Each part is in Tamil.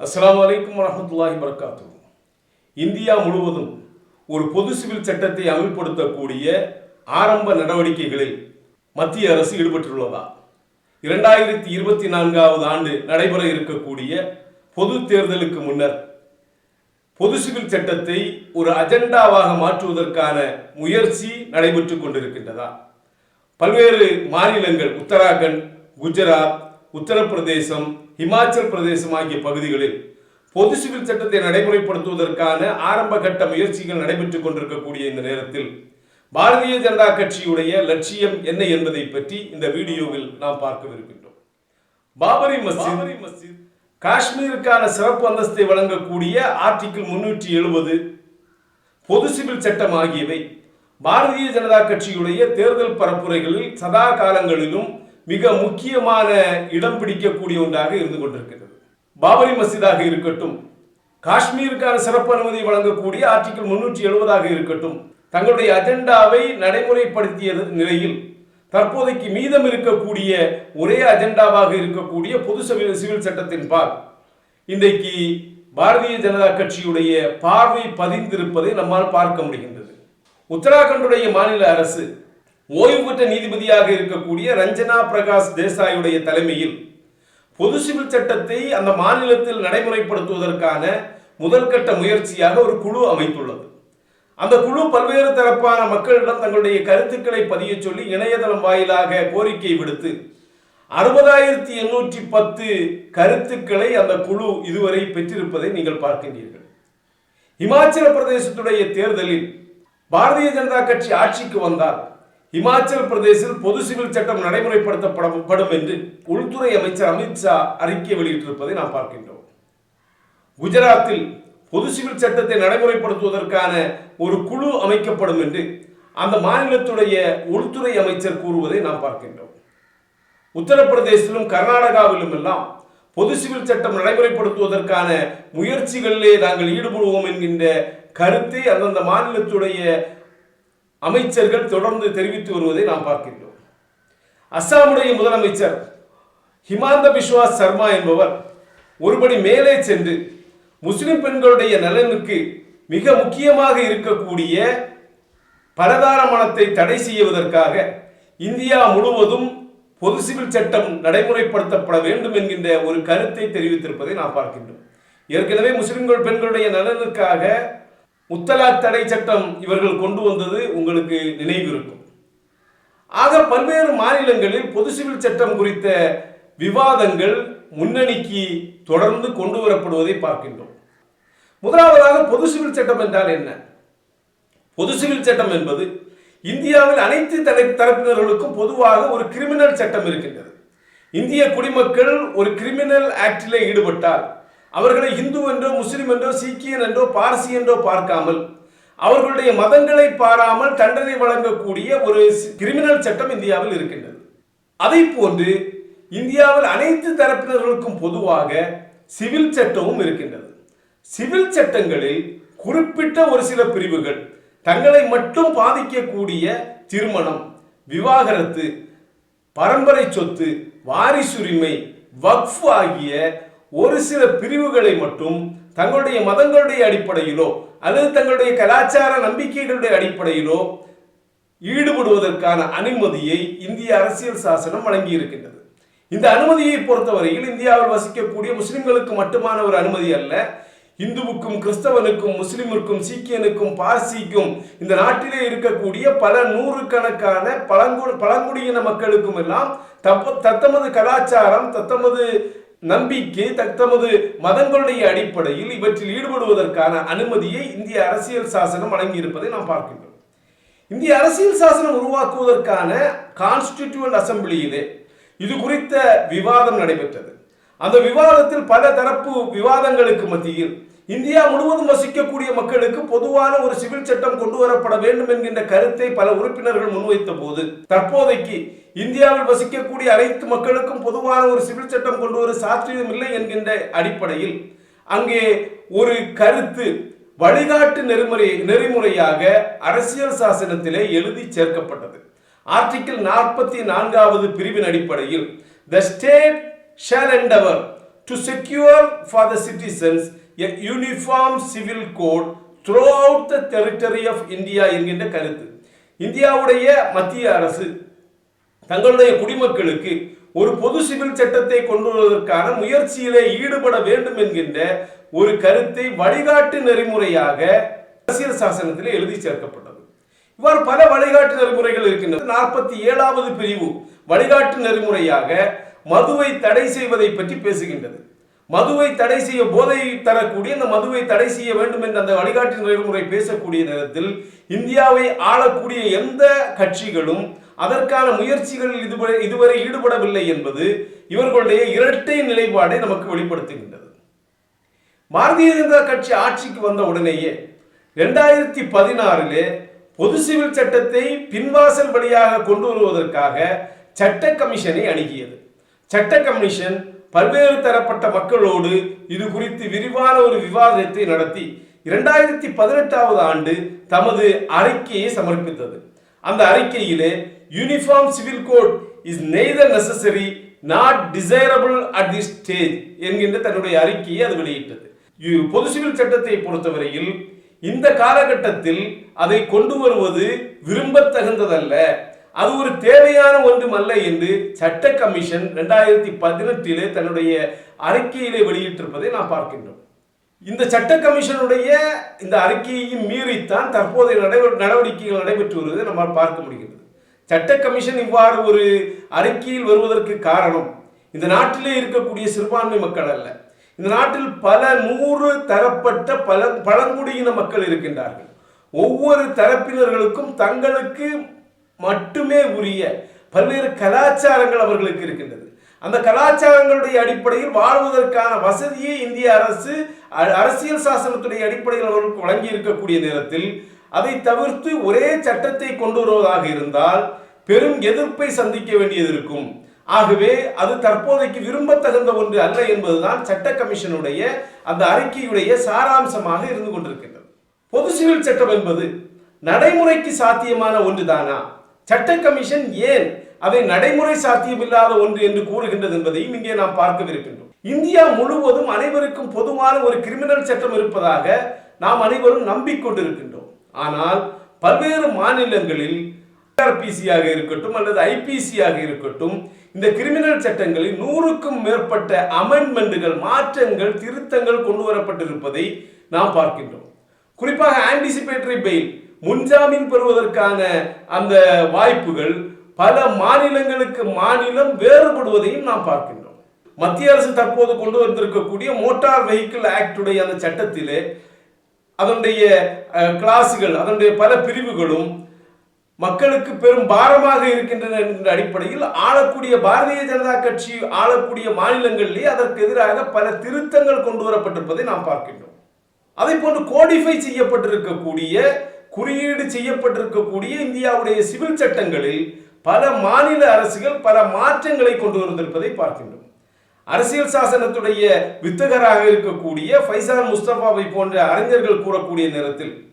அஸ்லாம் வலைக்கம் வரமத்துல்லாஹி வரகாத்து இந்தியா முழுவதும் ஒரு பொது சிவில் சட்டத்தை அமல்படுத்தக்கூடிய ஆரம்ப நடவடிக்கைகளில் மத்திய அரசு ஈடுபட்டுள்ளதா? இரண்டாயிரத்தி இருபத்தி நான்காவது ஆண்டு நடைபெற இருக்கக்கூடிய பொது தேர்தலுக்கு முன்னர் பொது சிவில் சட்டத்தை ஒரு அஜெண்டாவாக மாற்றுவதற்கான முயற்சி நடைபெற்று கொண்டிருக்கின்றதா? பல்வேறு மாநிலங்கள் உத்தராகண்ட் குஜராத் உத்தரப்பிரதேசம் இமாச்சல் பிரதேசம் ஆகிய பகுதிகளில் பொது சிவில் சட்டத்தை நடைமுறைப்படுத்துவதற்கான ஆரம்ப கட்ட முயற்சிகள் நடைபெற்றுக் கொண்டிருக்கக்கூடிய இந்த நேரத்தில் பாரதிய ஜனதா கட்சியுடைய லட்சியம் என்ன என்பதை பற்றி இந்த வீடியோவில் நாம் பார்க்கவிருக்கின்றோம். பாபரி மஸ்ஜித் மஸ்ஜித். காஷ்மீருக்கான சிறப்பு அந்தஸ்தை வழங்கக்கூடிய ஆர்டிகிள் முன்னூற்றி எழுபது பொது சிவில் சட்டம் ஆகியவை பாரதிய ஜனதா கட்சியுடைய தேர்தல் பரப்புரைகளில் சதா காலங்களிலும் மிக முக்கியமான இடம் பிடிக்கக்கூடிய ஒன்றாக இருந்து கொண்டிருக்கிறது. பாபரி மசிதாக இருக்கட்டும் காஷ்மீருக்கான சிறப்பு அனுமதி வழங்கக்கூடிய ஆர்டிகிள் முன்னூற்றி எழுபதாக இருக்கட்டும் தங்களுடைய அஜெண்டாவை நடைமுறைப்படுத்திய நிலையில் தற்போதைக்கு மீதம் இருக்கக்கூடிய ஒரே அஜெண்டாவாக இருக்கக்கூடிய பொது சிவில் சிவில் சட்டத்தின் பால் இன்றைக்கு பாரதிய ஜனதா கட்சியுடைய பார்வை பதிந்திருப்பதை நம்மால் பார்க்க முடிகின்றது. உத்தராகண்டுடைய மாநில அரசு ஓய்வு பெற்ற நீதிபதியாக இருக்கக்கூடிய ரஞ்சனா பிரகாஷ் தேசாயுடைய தலைமையில் பொது சிவில் சட்டத்தை அந்த மாநிலத்தில் நடைமுறைப்படுத்துவதற்கான முதற்கட்ட முயற்சியாக ஒரு குழு அமைத்துள்ளது. அந்த குழு பல்வேறு தரப்பான மக்களிடம் தங்களுடைய கருத்துக்களை பதிய சொல்லி இணையதளம் வாயிலாக கோரிக்கை விடுத்து அறுபதாயிரத்தி எண்ணூற்றி பத்து கருத்துக்களை அந்த குழு இதுவரை பெற்றிருப்பதை நீங்கள் பார்க்கின்றீர்கள். இமாச்சல பிரதேசத்துடைய தேர்தலில் பாரதிய ஜனதா கட்சி ஆட்சிக்கு வந்தால் இமாச்சல் பிரதேசில் பொது சிவில் சட்டம் நடைமுறைப்படுத்தப்படப்படும் என்று உள்துறை அமைச்சர் அமித்ஷா அறிக்கை வெளியிட்டிருப்பதை நாம் பார்க்கின்றோம். குஜராத்தில் பொது சிவில் சட்டத்தை நடைமுறைப்படுத்துவதற்கான ஒரு குழு அமைக்கப்படும் என்று அந்த மாநிலத்துடைய உள்துறை அமைச்சர் கூறுவதை நாம் பார்க்கின்றோம். உத்தரப்பிரதேசத்திலும் கர்நாடகாவிலும் எல்லாம் பொது சிவில் சட்டம் நடைமுறைப்படுத்துவதற்கான முயற்சிகளிலே நாங்கள் ஈடுபடுவோம் என்கின்ற கருத்தை அந்தந்த மாநிலத்துடைய அமைச்சர்கள் தொடர்ந்து தெரிவித்து வருவதை நாம் பார்க்கின்றோம். அஸ்ஸாமுடைய முதலமைச்சர் ஹிமாந்த பிஸ்வாஸ் சர்மா என்பவர் ஒருபடி மேலே சென்று முஸ்லிம் பெண்களுடைய நலனுக்கு மிக முக்கியமாக இருக்கக்கூடிய பரதார மனத்தை தடை செய்வதற்காக இந்தியா முழுவதும் பொது சிவில் சட்டம் நடைமுறைப்படுத்தப்பட வேண்டும் என்கின்ற ஒரு கருத்தை தெரிவித்திருப்பதை நாம் பார்க்கின்றோம். ஏற்கனவே முஸ்லிம்கள் பெண்களுடைய நலனுக்காக முத்தலாக் தடை சட்டம் இவர்கள் கொண்டு வந்தது உங்களுக்கு நினைவு இருக்கும் ஆக பல்வேறு மாநிலங்களில் பொது சிவில் சட்டம் குறித்த விவாதங்கள் முன்னணிக்கு தொடர்ந்து கொண்டு வரப்படுவதை பார்க்கின்றோம். முதலாவதாக பொது சிவில் சட்டம் என்றால் என்ன? பொது சிவில் சட்டம் என்பது இந்தியாவில் அனைத்து தலை தரப்பினர்களுக்கும் பொதுவாக ஒரு கிரிமினல் சட்டம் இருக்கின்றது. இந்திய குடிமக்கள் ஒரு கிரிமினல் ஆக்டிலே ஈடுபட்டால் அவர்களை இந்து என்றோ முஸ்லிம் என்றோ சீக்கியன் என்றோ பார்சி என்றோ பார்க்காமல் அவர்களுடைய மதங்களை பாராமல் தண்டனை வழங்கக்கூடிய ஒரு கிரிமினல் சட்டம் இந்தியாவில் இருக்கின்றது. அதை போன்று இந்தியாவில் அனைத்து தரப்பினர்களுக்கும் பொதுவாக சிவில் சட்டமும் இருக்கின்றது. சிவில் சட்டங்களில் குறிப்பிட்ட ஒரு சில பிரிவுகள் தங்களை மட்டும் பாதிக்கக்கூடிய திருமணம் விவாகரத்து பரம்பரை சொத்து வாரிசுரிமை வக்ஃப் ஆகிய ஒரு சில பிரிவுகளை மட்டும் தங்களுடைய மதங்களுடைய அடிப்படையிலோ அல்லது தங்களுடைய கலாச்சார நம்பிக்கைகளுடைய அடிப்படையிலோ ஈடுபடுவதற்கான அனுமதியை இந்திய அரசியல் சாசனம் வழங்கி இருக்கின்றது இந்த அனுமதியை பொறுத்தவரையில் இந்தியாவில் வசிக்கக்கூடிய முஸ்லிம்களுக்கு மட்டுமான ஒரு அனுமதி அல்ல. இந்துவுக்கும் கிறிஸ்தவனுக்கும் முஸ்லிமிற்கும் சீக்கியனுக்கும் பார்சிக்கும் இந்த நாட்டிலே இருக்கக்கூடிய பல நூறு கணக்கான பழங்கு பழங்குடியின மக்களுக்கும் எல்லாம் தப்ப தத்தமது கலாச்சாரம் தத்தமது நம்பிக்கை தத்தமது மதங்களுடைய அடிப்படையில் இவற்றில் ஈடுபடுவதற்கான அனுமதியை இந்திய அரசியல் சாசனம் வழங்கியிருப்பதை நாம் பார்க்கின்றோம். இந்திய அரசியல் சாசனம் உருவாக்குவதற்கான கான்ஸ்டிடியூவன்ட் அசம்பிளியிலே இது. குறித்த விவாதம் நடைபெற்றது. அந்த விவாதத்தில் பல தரப்பு விவாதங்களுக்கு மத்தியில் இந்தியா முழுவதும் வசிக்கக்கூடிய மக்களுக்கு பொதுவான ஒரு சிவில் சட்டம் கொண்டு வரப்பட வேண்டும் என்கின்ற கருத்தை பல உறுப்பினர்கள் முன்வைத்த போது தற்போதைக்கு இந்தியாவில் வசிக்கக்கூடிய அனைத்து மக்களுக்கும் பொதுவான ஒரு சிவில் சட்டம் கொண்டு ஒரு சாத்தியம் இல்லை என்கின்ற அடிப்படையில் அங்கே ஒரு கருத்து வழிகாட்டு நெறிமுறை நெறிமுறையாக அரசியல் சாசனத்திலே எழுதி சேர்க்கப்பட்டது. ஆர்டிகிள் நாற்பத்தி நான்காவது பிரிவின் அடிப்படையில் the state shall endeavor to secure for the citizens a uniform civil code throughout the territory of India என்கின்ற கருத்து. இந்தியாவுடைய மத்திய அரசு தங்களுடைய குடிமக்களுக்கு ஒரு பொது சிவில் சட்டத்தை கொண்டு வருவதற்கான முயற்சியிலே ஈடுபட வேண்டும் என்கின்ற ஒரு கருத்தை வழிகாட்டு நெறிமுறையாக அரசியல் சாசனத்திலே எழுதி சேர்க்கப்பட்டது. இவ்வாறு பல வழிகாட்டு நெறிமுறைகள் இருக்கின்றன. நாற்பத்தி ஏழாவது பிரிவு வழிகாட்டு நெறிமுறையாக மதுவை தடை செய்வதை பற்றி பேசுகின்றது. மதுவை தடை செய்ய போதை தரக்கூடிய அந்த மதுவை தடை செய்ய வேண்டும் என்ற அந்த வழிகாட்டு நெறிமுறை பேசக்கூடிய நேரத்தில் இந்தியாவை ஆளக்கூடிய எந்த கட்சிகளும் அதற்கான முயற்சிகளில் இதுவரை இதுவரை ஈடுபடவில்லை என்பது இவர்களுடைய இரட்டை நிலைப்பாடை நமக்கு வெளிப்படுத்துகின்றது. பாரதிய ஜனதா கட்சி ஆட்சிக்கு வந்த உடனேயே இரண்டாயிரத்தி பதினாறிலே பொது சிவில் சட்டத்தை பின்வாசல் வழியாக கொண்டு வருவதற்காக சட்ட கமிஷனை அணுகியது. சட்ட கமிஷன் பல்வேறு தரப்பட்ட மக்களோடு இது குறித்து விரிவான ஒரு விவாதத்தை நடத்தி இரண்டாயிரத்தி பதினெட்டாவது ஆண்டு தமது அறிக்கையை சமர்ப்பித்தது. அந்த அறிக்கையிலே uniform civil code is neither necessary not desirable at the stage என்கின்ற தன்னுடைய அறிக்கையை அது வெளியிட்டது. பொது சிவில் சட்டத்தை பொறுத்தவரையில் இந்த காலகட்டத்தில் அதை கொண்டு வருவது விரும்பத்தகுந்ததல்ல. அது ஒரு தேவையான ஒன்றுமல்ல என்று சட்ட கமிஷன் ரெண்டாயிரத்தி பதினெட்டிலே தன்னுடைய அறிக்கையிலே வெளியிட்டிருப்பதை நாம் பார்க்கின்றோம். இந்த சட்ட கமிஷனுடைய இந்த அறிக்கையையும் மீறித்தான் தற்போதைய நடவடிக்கைகள் நடைபெற்று வருவதை நம்மால் பார்க்க முடிகிறது. சட்ட கமிஷன் இவ்வாறு ஒரு அறிக்கையில் வருவதற்கு காரணம் இந்த நாட்டிலே இருக்கக்கூடிய சிறுபான்மை மக்கள் அல்ல. இந்த நாட்டில் பல நூறு தரப்பட்ட பல பழங்குடியின மக்கள் இருக்கின்றார்கள். ஒவ்வொரு தரப்பினர்களுக்கும் தங்களுக்கு மட்டுமே உரிய பல்வேறு கலாச்சாரங்கள் அவர்களுக்கு இருக்கின்றது. அந்த கலாச்சாரங்களுடைய அடிப்படையில் வாழ்வதற்கான வசதியை இந்திய அரசு அரசியல் சாசனத்துடைய அடிப்படையில் அவர்களுக்கு வழங்கி இருக்கக்கூடிய நேரத்தில் அதை தவிர்த்து ஒரே சட்டத்தை கொண்டு வருவதாக இருந்தால் பெரும் எதிர்ப்பை சந்திக்க வேண்டியது இருக்கும். ஆகவே அது தற்போதைக்கு விரும்பத்தகுந்த ஒன்று அல்ல என்பதுதான் சட்ட கமிஷனுடைய அந்த அறிக்கையுடைய சாராம்சமாக இருந்து கொண்டிருக்கின்றது. பொது சிவில் சட்டம் என்பது நடைமுறைக்கு சாத்தியமான ஒன்றுதானா? சட்ட கமிஷன் ஏன் அதை நடைமுறை சாத்தியமில்லாத ஒன்று என்று கூறுகின்றது என்பதையும் இங்கே நாம் பார்க்கவிருக்கின்றோம். இந்தியா முழுவதும் அனைவருக்கும் பொதுவான ஒரு கிரிமினல் சட்டம் இருப்பதாக நாம் அனைவரும் நம்பிக்கொண்டிருக்கின்றோம். ஆனால் பல்வேறு மாநிலங்களில் ஆர்பிசியாக இருக்கட்டும் அல்லது ஐபிசியாக இருக்கட்டும் இந்த கிரிமினல் சட்டங்களில் நூறுக்கும் மேற்பட்ட அமெண்ட்மெண்ட்டுகள் மாற்றங்கள் திருத்தங்கள் கொண்டு வரப்பட்டிருப்பதை நாம் பார்க்கின்றோம். குறிப்பாக ஆன்டிசிபேட்டரி பெயில் முன்ஜாமீன் பெறுவதற்கான அந்த வாய்ப்புகள் பல மாநிலங்களுக்கு மாநிலம் வேறுபடுவதையும் நாம் பார்க்கின்றோம். மத்திய அரசு தற்போது கொண்டு வந்திருக்கக்கூடிய மோட்டார் வெஹிக்கிள் ஆக்டுடைய அந்த சட்டத்திலே அதனுடைய கிளாஸுகள் அதனுடைய பல பிரிவுகளும் மக்களுக்கு பெரும் பாரமாக இருக்கின்றன என்கின்ற அடிப்படையில் ஆளக்கூடிய பாரதிய ஜனதா கட்சி ஆளக்கூடிய மாநிலங்களிலே அதற்கு எதிராக பல திருத்தங்கள் கொண்டு வரப்பட்டிருப்பதை நாம் பார்க்கின்றோம். அதை போன்று கோடிஃபை செய்யப்பட்டிருக்கக்கூடிய குறியீடு செய்யப்பட்டிருக்கக்கூடிய இந்தியாவுடைய சிவில் சட்டங்களில் பல மாநில அரசுகள் பல மாற்றங்களை கொண்டு வந்திருப்பதை பார்க்கின்றோம். அரசியல் சாசனத்துடைய வித்தகராக இருக்கக்கூடிய ஃபைசான் முஸ்தபாவை போன்ற அறிஞர்கள் கூறக்கூடிய நேரத்தில்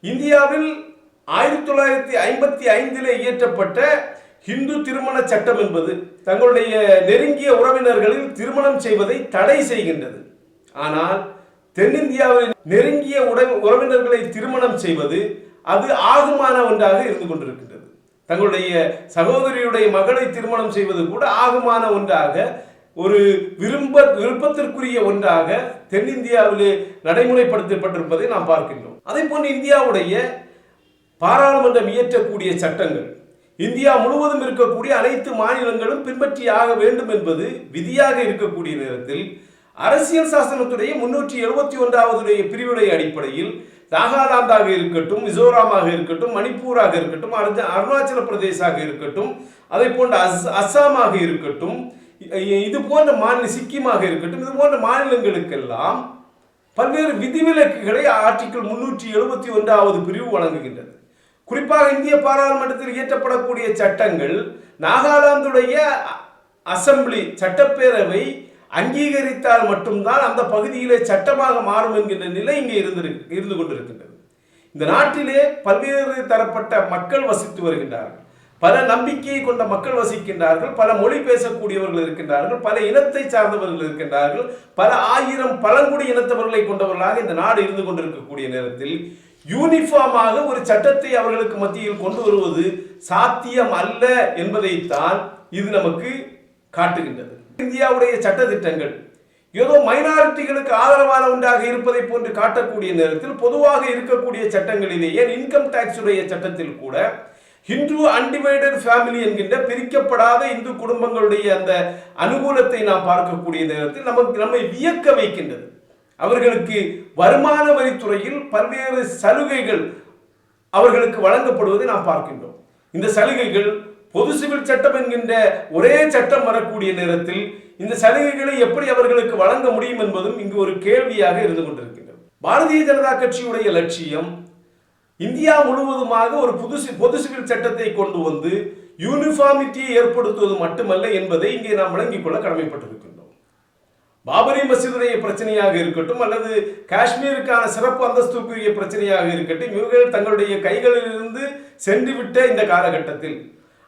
இந்தியாவில் ஆயிரத்தி தொள்ளாயிரத்தி ஐம்பத்தி ஐந்திலே இயற்றப்பட்ட ஹிந்து திருமண சட்டம் என்பது தங்களுடைய நெருங்கிய உறவினர்களில் திருமணம் செய்வதை தடை செய்கின்றது. ஆனால் தென்னிந்தியாவில் நெருங்கிய உட- உறவினர்களை திருமணம் செய்வது அது ஆகுமான ஒன்றாக இருந்து கொண்டிருக்கின்றது. தங்களுடைய சகோதரியுடைய மகளை திருமணம் செய்வது கூட ஆகுமான ஒன்றாக ஒரு விரும்ப விருப்பத்திற்குரிய ஒன்றாக தென்னிந்தியாவிலே நடைமுறைப்படுத்தப்பட்டிருப்பதை நாம் பார்க்கின்றோம். அதே போன்று இந்தியாவுடைய பாராளுமன்றம் இயற்றக்கூடிய சட்டங்கள் இந்தியா முழுவதும் இருக்கக்கூடிய அனைத்து மாநிலங்களும் பின்பற்றியாக வேண்டும் என்பது விதியாக இருக்கக்கூடிய நேரத்தில் அரசியல் சாசனத்துடைய முன்னூற்றி எழுபத்தி ஒன்றாவதுடைய பிரிவுடைய அடிப்படையில் நாகாலாந்தாக இருக்கட்டும் மிசோராமாக இருக்கட்டும் மணிப்பூராக இருக்கட்டும் அருணாச்சல பிரதேசாக இருக்கட்டும் அதை போன்ற அஸ் அஸ்ஸாமாக இருக்கட்டும் இது போன்ற மாநில சிக்கிமாக இருக்கட்டும் இது போன்ற மாநிலங்களுக்கெல்லாம் பல்வேறு விதிவிலக்குகளை ஆர்டிகிள் முன்னூற்றி எழுபத்தி ஒன்றாவது பிரிவு வழங்குகின்றது. குறிப்பாக இந்திய பாராளுமன்றத்தில் இயற்றப்படக்கூடிய சட்டங்கள் நாகாலாந்துடைய அசம்பிளி அசெம்பிளி சட்டப்பேரவை அங்கீகரித்தால் மட்டும்தான் அந்த பகுதியிலே சட்டமாக மாறும் என்கின்ற நிலை இங்கே இருந்திரு இருந்து கொண்டிருக்கின்றது. இந்த நாட்டிலே பல்வேறு தரப்பட்ட மக்கள் வசித்து வருகின்றார்கள். பல நம்பிக்கையை கொண்ட மக்கள் வசிக்கின்றார்கள் பல மொழி பேசக்கூடியவர்கள் இருக்கின்றார்கள் பல இனத்தை சார்ந்தவர்கள் இருக்கின்றார்கள் பல ஆயிரம் பழங்குடி இனத்தவர்களை கொண்டவர்களாக இந்த நாடு இருந்து கொண்டிருக்கக்கூடிய நேரத்தில் யூனிஃபார்மாக ஒரு சட்டத்தை அவர்களுக்கு மத்தியில் கொண்டு வருவது சாத்தியம் அல்ல என்பதைத்தான் இது நமக்கு காட்டுகின்றது. இந்தியாவுடைய சட்ட திட்டங்கள் ஏதோ மைனாரிட்டிகளுக்கு ஆதரவான ஒன்றாக இருப்பதை போன்று காட்டக்கூடிய நேரத்தில் பொதுவாக இருக்கக்கூடிய சட்டங்களிலேயே இன்கம் டாக்ஸ் உடைய சட்டத்தில் கூட ஹிந்து அன்டிவைடட் ஃபேமிலி என்கின்ற பிரிக்கப்படாத இந்து குடும்பங்களுடைய அந்த அனுகூலத்தை நாம் பார்க்கக்கூடிய நேரத்தில் நமக்கு நம்மை வியக்க வைக்கின்றது அவர்களுக்கு வருமான வரித்துறையில் பல்வேறு சலுகைகள் அவர்களுக்கு வழங்கப்படுவதை நாம் பார்க்கின்றோம். இந்த சலுகைகள் பொது சிவில் சட்டம் என்கின்ற ஒரே சட்டம் வரக்கூடிய நேரத்தில் இந்த சலுகைகளை எப்படி அவர்களுக்கு வழங்க முடியும் என்பதும் இங்கு ஒரு கேள்வியாக இருந்து கொண்டிருக்கின்றது. பாரதிய ஜனதா கட்சியுடைய லட்சியம் இந்தியா முழுவதுமாக ஒரு புதுசு பொது சிவில் சட்டத்தை கொண்டு வந்து யூனிஃபார்மிட்டியை ஏற்படுத்துவது மட்டுமல்ல என்பதை இங்கே நாம் விளங்கிக் கொள்ள கடமைப்பட்டிருக்கின்றோம். பாபரி மசீதுடைய பிரச்சனையாக இருக்கட்டும் அல்லது காஷ்மீருக்கான சிறப்பு அந்தஸ்துக்குரிய பிரச்சனையாக இருக்கட்டும் இவர்கள் தங்களுடைய கைகளிலிருந்து சென்றுவிட்ட இந்த காலகட்டத்தில்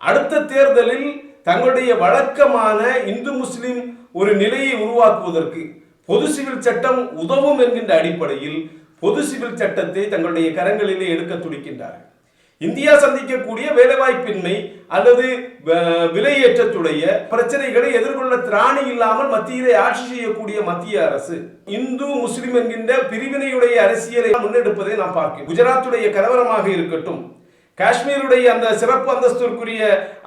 அடுத்த தேர்தலில் தங்களுடைய வழக்கமான இந்து முஸ்லிம் ஒரு நிலையை உருவாக்குவதற்கு பொது சிவில் சட்டம் உதவும் என்கின்ற அடிப்படையில் பொது சிவில் சட்டத்தை தங்களுடைய கரங்களிலே எடுக்க துடிக்கின்றார்கள். இந்தியா சந்திக்கக்கூடிய வேலைவாய்ப்பின்மை அல்லது விலையேற்றத்துடைய பிரச்சனைகளை எதிர்கொள்ள திராணி இல்லாமல் மத்தியிலே ஆட்சி செய்யக்கூடிய மத்திய அரசு இந்து முஸ்லிம் என்கின்ற பிரிவினையுடைய அரசியலை முன்னெடுப்பதை நாம் பார்க்கிறோம். குஜராத்துடைய கலவரமாக இருக்கட்டும் காஷ்மீருடைய அந்த சிறப்பு அந்தஸ்திற்குரிய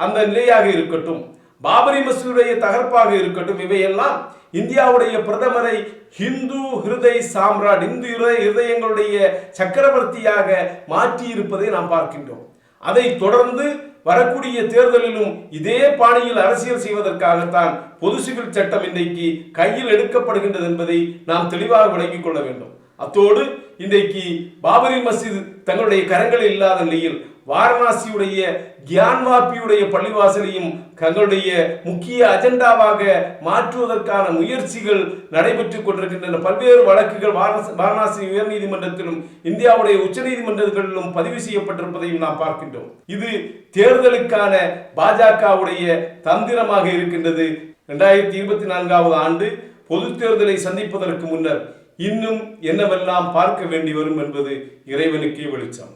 அந்த நிலையாக இருக்கட்டும் பாபரி மசூதுடைய தகர்ப்பாக இருக்கட்டும் இவையெல்லாம் இந்தியாவுடைய பிரதமரை ஹிந்து ஹிருதய சாம்ராட் இந்து ஹிருதயங்களுடைய இருதயங்களுடைய சக்கரவர்த்தியாக மாற்றி இருப்பதை நாம் பார்க்கின்றோம். அதை தொடர்ந்து வரக்கூடிய தேர்தலிலும் இதே பாணியில் அரசியல் செய்வதற்காகத்தான் பொது சிவில் சட்டம் இன்றைக்கு கையில் எடுக்கப்படுகின்றது என்பதை நாம் தெளிவாக விளங்கிக் கொள்ள வேண்டும். அத்தோடு இன்றைக்கு பாபரி மசித் தங்களுடைய கரங்களில் இல்லாத நிலையில் வாரணாசியுடைய கியான்வாப்பியுடைய பள்ளிவாசலையும் தங்களுடைய முக்கிய அஜெண்டாவாக மாற்றுவதற்கான முயற்சிகள் நடைபெற்றுக் கொண்டிருக்கின்றன. பல்வேறு வழக்குகள் வாரணாசி உயர்நீதிமன்றத்திலும் இந்தியாவுடைய உச்சநீதிமன்றங்களிலும் பதிவு செய்யப்பட்டிருப்பதையும் நாம் பார்க்கின்றோம். இது தேர்தலுக்கான பாஜகவுடைய தந்திரமாக இருக்கின்றது. இரண்டாயிரத்தி இருபத்தி நான்காவது ஆண்டு பொது தேர்தலை சந்திப்பதற்கு முன்னர் இன்னும் என்னவெல்லாம் பார்க்க வேண்டி வரும் என்பது இறைவனுக்கே வெளிச்சம்.